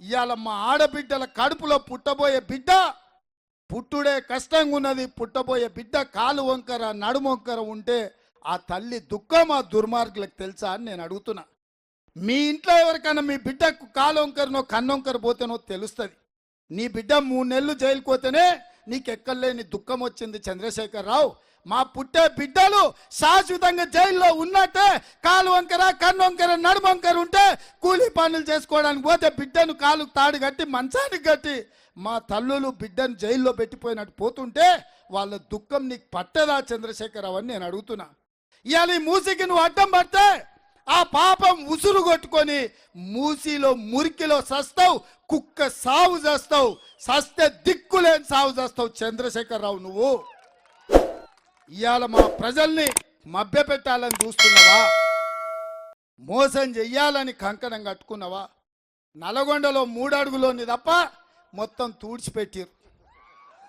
ఇవాళ మా ఆడబిడ్డల కడుపులో పుట్టబోయే బిడ్డ పుట్టుడే కష్టంగా ఉన్నది పుట్టబోయే బిడ్డ కాలు వంకర నడుము వంకర ఉంటే ఆ తల్లి దుఃఖం ఆ దుర్మార్గులకు తెలుసా అని నేను అడుగుతున్నా. మీ ఇంట్లో ఎవరికైనా మీ బిడ్డకు కాలు వంకరనో కన్నొంకర పోతేనో తెలుస్తుంది. నీ బిడ్డ మూడు నెలలు జైలుకి పోతేనే నీకెక్కర్లేని దుఃఖం వచ్చింది చంద్రశేఖర్ రావు మా పుట్టే బిడ్డలు శాశ్వతంగా జైల్లో ఉన్నట్టే కాలు వంకర కన్ను వంకర నడుము వంకర ఉంటే కూలీ పనులు చేసుకోవడానికి పోతే బిడ్డను కాలు తాడు కట్టి మంచానికి కట్టి మా తల్లులు బిడ్డను జైల్లో పెట్టిపోయినట్టు పోతుంటే వాళ్ళ దుఃఖం నీకు పట్టదా చంద్రశేఖరరావు అని నేను అడుగుతున్నా. ఇవాళ ఈ మూసికి నువ్వు అడ్డం పడితే ఆ పాపం ఉసురు కొట్టుకొని మూసిలో మురికిలో సస్తావు కుక్క సావు చేస్తావు సస్తే దిక్కులేని సావు చేస్తావు చంద్రశేఖరరావు నువ్వు. ఇవాళ మా ప్రజల్ని మభ్యపెట్టాలని చూస్తున్నావా? మోసం చెయ్యాలని కంకణం కట్టుకున్నావా? నల్గొండలో మూడడుగులోని తప్ప మొత్తం తూడ్చిపెట్టిరు